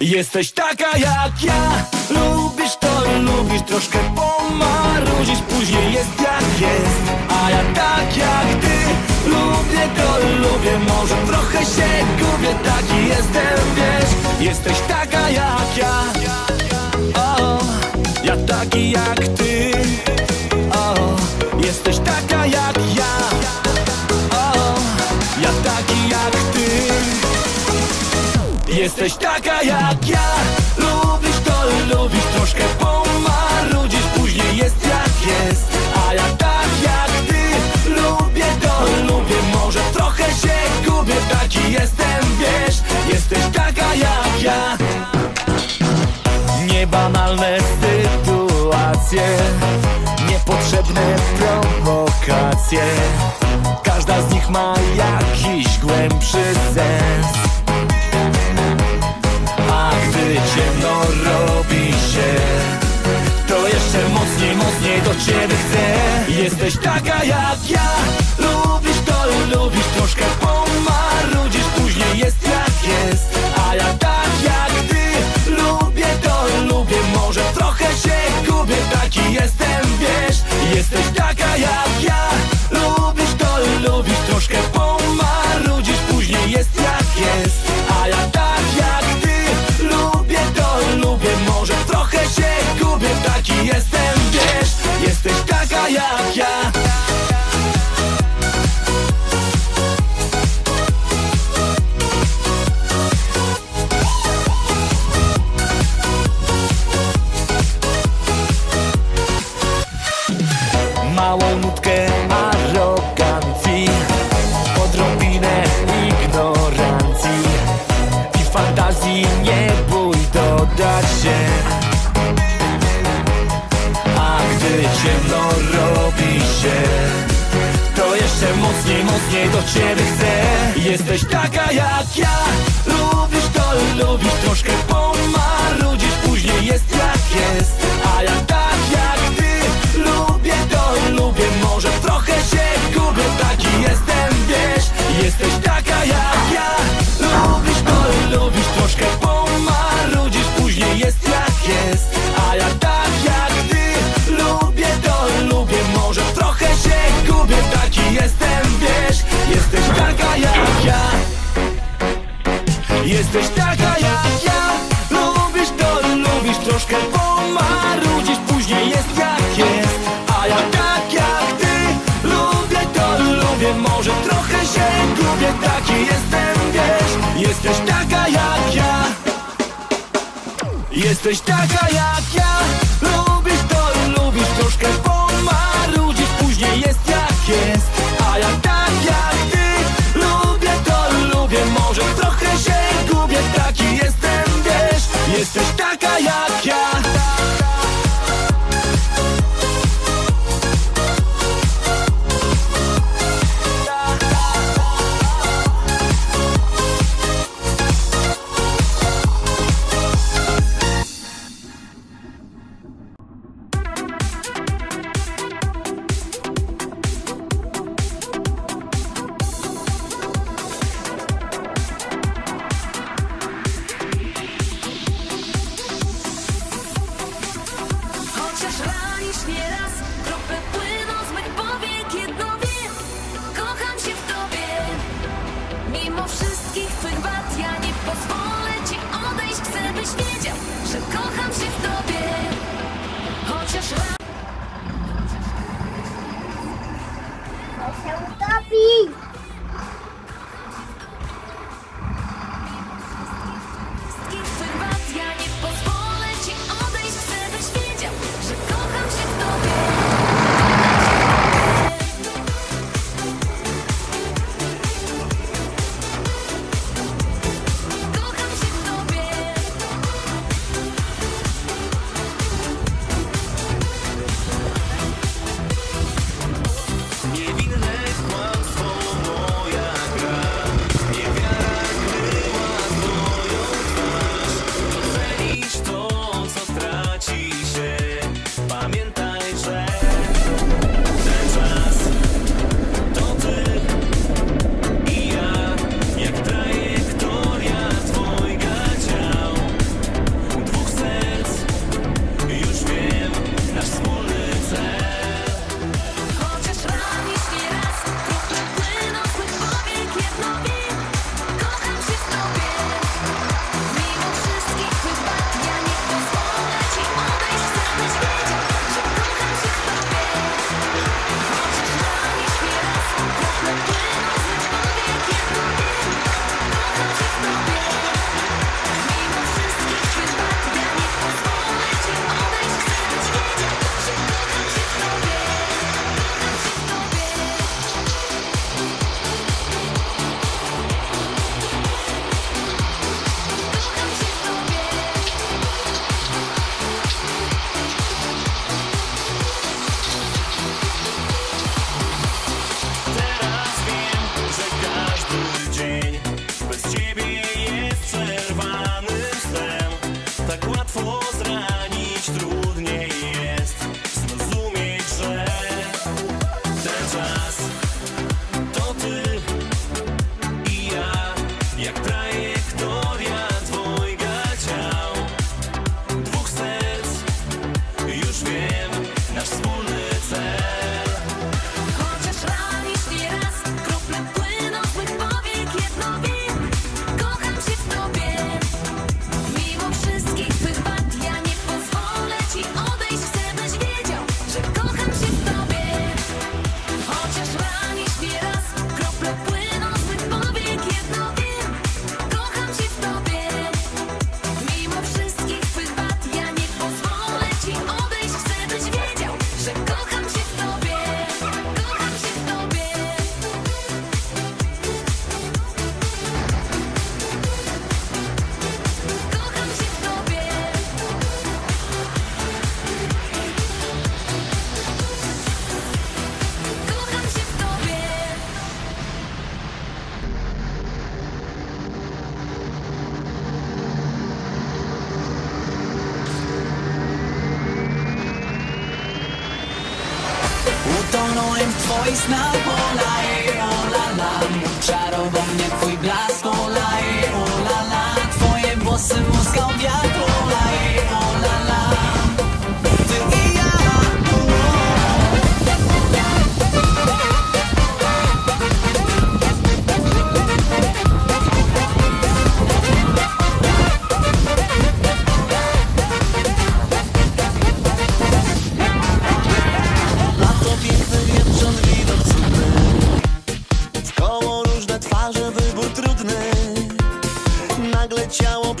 Jesteś taka jak ja. Lubisz to, lubisz troszkę pomarudzić. Później jest jak jest. A ja tak jak ty. Lubię to, lubię. Może trochę się gubię. Taki jestem, wiesz. Jesteś taka jak ja Jesteś taka jak ja. Lubisz to, lubisz troszkę pomarudzić Później jest jak jest. A ja tak jak ty. Lubię to, lubię. Może trochę się gubię. Taki jestem, wiesz. Jesteś taka jak ja. Niebanalne sytuacje. Niepotrzebne prowokacje Jesteś taka jak ja. Lubisz to, lubisz troszkę pomarudzisz Później jest jak jest. A ja tak jak ty. Lubię to, lubię Może trochę się gubię. Taki jestem, wiesz Jesteś taka jak ja. Lubisz to, lubisz troszkę pomarudzisz Później jest jak jest. A ja tak jak ty. Lubię to, lubię Może trochę się gubię. Taki jestem, nie bój dodać się. A gdy ciemno robi się To jeszcze mocniej, mocniej do ciebie chcę. Jesteś taka jak ja Lubisz to, lubisz troszkę Jesteś taka jak ja. Jesteś taka jak ja. Lubisz to, lubisz troszkę pomarudzisz Później jest jak jest. A ja tak jak ty. Lubię to, lubię. Może trochę się gubię. Taki jestem, wiesz. Jesteś taka jak ja. Jesteś taka jak ja. Lubisz to, lubisz troszkę pomarudzisz Później jest jak jest. A ja tak Jesteś taka jak ja płyną powiek Jedno wiem, kocham się w tobie. Mimo wszystkich twych wad Ja nie pozwolę ci odejść. Chcę byś wiedział, że kocham się w tobie. Minąłem twoich snach, olaj, olala e, Czarował mnie twój blask, olaj, olala e, Twoje włosy muskał wiatr, 教我。